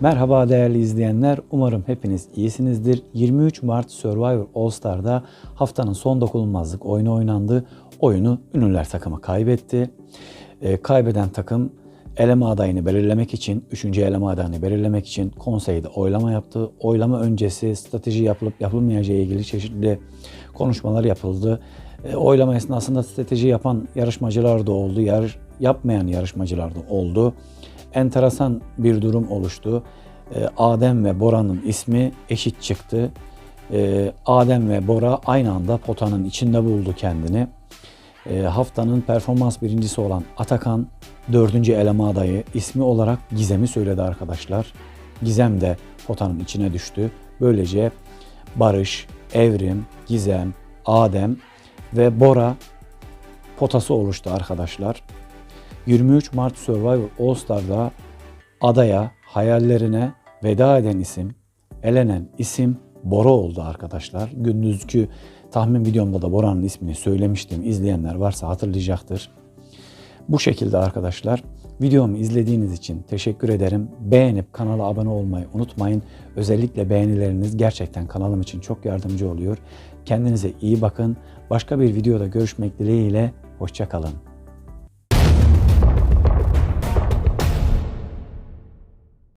Merhaba değerli izleyenler. Umarım hepiniz iyisinizdir. 23 Mart Survivor All Star'da haftanın son dokunulmazlık oyunu oynandı. Oyunu Ünlüler takımı kaybetti. Ee, kaybeden takım eleme adayını belirlemek için, 3. eleme adayını belirlemek için konseyde oylama yaptı. Oylama öncesi strateji yapılıp yapılmayacağı ilgili çeşitli konuşmalar yapıldı. E, oylama esnasında strateji yapan yarışmacılar da oldu, yar, yapmayan yarışmacılar da oldu. Enteresan bir durum oluştu. E, Adem ve Bora'nın ismi eşit çıktı. E, Adem ve Bora aynı anda potanın içinde buldu kendini. E, haftanın performans birincisi olan Atakan dördüncü eleme adayı ismi olarak Gizem'i söyledi arkadaşlar. Gizem de potanın içine düştü. Böylece Barış, Evrim, Gizem, Adem ve Bora potası oluştu arkadaşlar. 23 Mart Survivor All Star'da adaya, hayallerine veda eden isim, elenen isim Bora oldu arkadaşlar. Gündüzkü tahmin videomda da Bora'nın ismini söylemiştim. İzleyenler varsa hatırlayacaktır. Bu şekilde arkadaşlar videomu izlediğiniz için teşekkür ederim. Beğenip kanala abone olmayı unutmayın. Özellikle beğenileriniz gerçekten kanalım için çok yardımcı oluyor. Kendinize iyi bakın. Başka bir videoda görüşmek dileğiyle. Hoşçakalın.